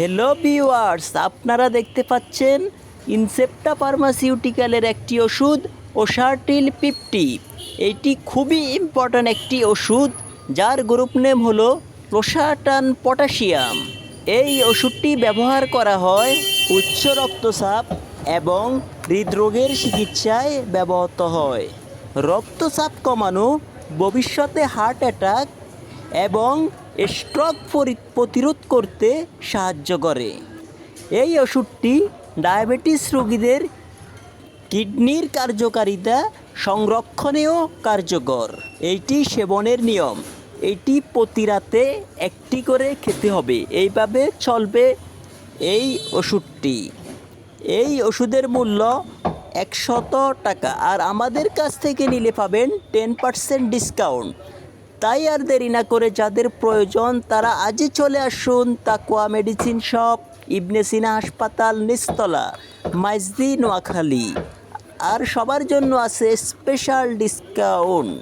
Hello viewers আপনারা দেখতে পাচ্ছেন ইনসেপ্টা ফার্মাসিউটিক্যালের একটি ওষুধ ওষার্টিল ফিফটি এটি খুবই ইম্পর্ট্যান্ট একটি ওষুধ, যার গ্রুপ নেম হলো প্রোসাটান পটাশিয়াম এই ওষুধটি ব্যবহার করা হয় উচ্চ রক্তচাপ এবং হৃদরোগের চিকিৎসায় ব্যবহৃত হয়। রক্তচাপ কমানো, ভবিষ্যতে হার্ট অ্যাটাক এবং স্ট্রোক পরি- প্রতিরোধ করতে সাহায্য করে। এই ওষুধটি ডায়াবেটিস রোগীদের কিডনির কার্যকারিতা সংরক্ষণেও কার্যকর। এইটি সেবনের নিয়ম। এটি প্রতি রাতে একটি করে খেতে হবে। এইভাবে চলবে এই ওষুধটি। এই ওষুধের মূল্য একশত টাকা। আর আমাদের কাছ থেকে নিলে পাবেন টেন পার্সেন্ট ডিসকাউন্ট। তাই আর দেরি না করে যাদের প্রয়োজন তারা আজই চলে আসুন তাকুয়া মেডিসিন শপ, ইবনে সিনা হাসপাতাল, নিস্তলা, মাইজদি, নোয়াখালী। আর সবার জন্য আছে স্পেশাল ডিসকাউন্ট